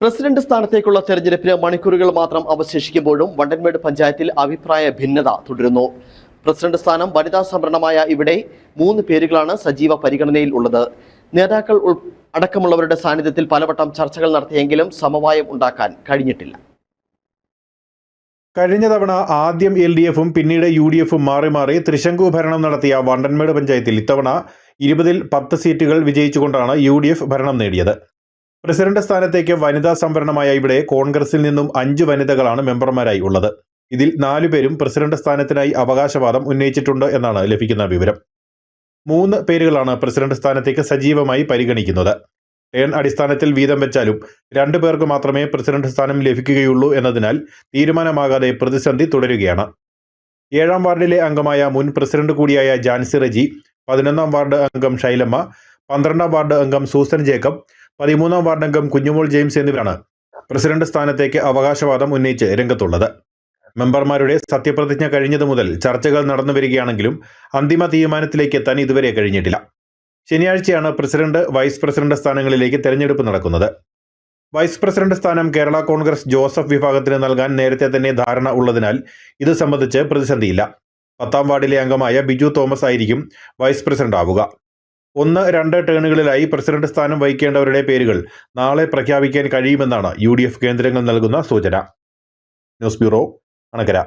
President സ്ഥാനത്തേക്കുള്ള തെരഞ്ഞെടുപ്പിന് മണിക്കൂറുകൾ മാത്രം അവശേഷിക്കുമ്പോഴും വണ്ടൻമേട് പഞ്ചായത്തിൽ അഭിപ്രായ ഭിന്നത തുടരുന്നു. പ്രസിഡന്റ് സ്ഥാനം വനിതാ സംവരണമായ ഇവിടെ മൂന്ന് പേരുകളാണ് സജീവ പരിഗണനയിൽ ഉള്ളത്. നേതാക്കൾ അടക്കമുള്ളവരുടെ സാന്നിധ്യത്തിൽ പലവട്ടം ചർച്ചകൾ നടത്തിയെങ്കിലും സമവായം ഉണ്ടാക്കാൻ കഴിഞ്ഞിട്ടില്ല. കഴിഞ്ഞ തവണ ആദ്യം എൽ ഡി എഫും പിന്നീട് യു ഡി എഫും മാറി മാറി തൃശങ്കു ഭരണം നടത്തിയ വണ്ടൻമേട് പഞ്ചായത്തിൽ ഇത്തവണ ഇരുപതിൽ പത്ത് സീറ്റുകൾ വിജയിച്ചുകൊണ്ടാണ് യു ഡി എഫ് ഭരണം നേടിയത്. പ്രസിഡന്റ് സ്ഥാനത്തേക്ക് വനിതാ സംവരണമായ ഇവിടെ കോൺഗ്രസിൽ നിന്നും അഞ്ച് വനിതകളാണ് മെമ്പർമാരായി ഉള്ളത്. ഇതിൽ നാലു പേരും പ്രസിഡന്റ് സ്ഥാനത്തിനായി അവകാശവാദം ഉന്നയിച്ചിട്ടുണ്ട് എന്നാണ് ലഭിക്കുന്ന വിവരം. മൂന്ന് പേരുകളാണ് പ്രസിഡന്റ് സ്ഥാനത്തേക്ക് സജീവമായി പരിഗണിക്കുന്നത്. ടേൺ അടിസ്ഥാനത്തിൽ വീതം വെച്ചാലും രണ്ടു പേർക്ക് മാത്രമേ പ്രസിഡന്റ് സ്ഥാനം ലഭിക്കുകയുള്ളൂ എന്നതിനാൽ തീരുമാനമാകാതെ പ്രതിസന്ധി തുടരുകയാണ്. ഏഴാം വാർഡിലെ അംഗമായ മുൻ പ്രസിഡന്റ് കൂടിയായ ജാൻസി റജി പതിനൊന്നാം വാർഡ് അംഗം ശൈലമ്മ പന്ത്രണ്ടാം വാർഡ് അംഗം സൂസൻ ജേക്കബ് പതിമൂന്നാം വാർഡംഗം കുഞ്ഞുമോൾ ജെയിംസ് എന്നിവരാണ് പ്രസിഡന്റ് സ്ഥാനത്തേക്ക് അവകാശവാദം ഉന്നയിച്ച് രംഗത്തുള്ളത്. മെമ്പർമാരുടെ സത്യപ്രതിജ്ഞ കഴിഞ്ഞതു മുതൽ ചർച്ചകൾ നടന്നു വരികയാണെങ്കിലും അന്തിമ തീരുമാനത്തിലേക്ക് എത്താൻ ഇതുവരെ കഴിഞ്ഞിട്ടില്ല. ശനിയാഴ്ചയാണ് പ്രസിഡന്റ് വൈസ് പ്രസിഡന്റ് സ്ഥാനങ്ങളിലേക്ക് തെരഞ്ഞെടുപ്പ് നടക്കുന്നത്. വൈസ് പ്രസിഡന്റ് സ്ഥാനം കേരള കോൺഗ്രസ് ജോസഫ് വിഭാഗത്തിന് നൽകാൻ നേരത്തെ തന്നെ ധാരണ ഉള്ളതിനാൽ ഇത് സംബന്ധിച്ച് പ്രതിസന്ധിയില്ല. പത്താം വാർഡിലെ അംഗമായ ബിജു തോമസ് ആയിരിക്കും വൈസ് പ്രസിഡന്റ് ആവുക ഒന്ന് രണ്ട് ടേണുകളിലായി പ്രസിഡന്റ് സ്ഥാനം വഹിക്കേണ്ടവരുടെ പേരുകൾ നാളെ പ്രഖ്യാപിക്കാൻ കഴിയുമെന്നാണ് യു കേന്ദ്രങ്ങൾ നൽകുന്ന സൂചന. News bureau Anakkara.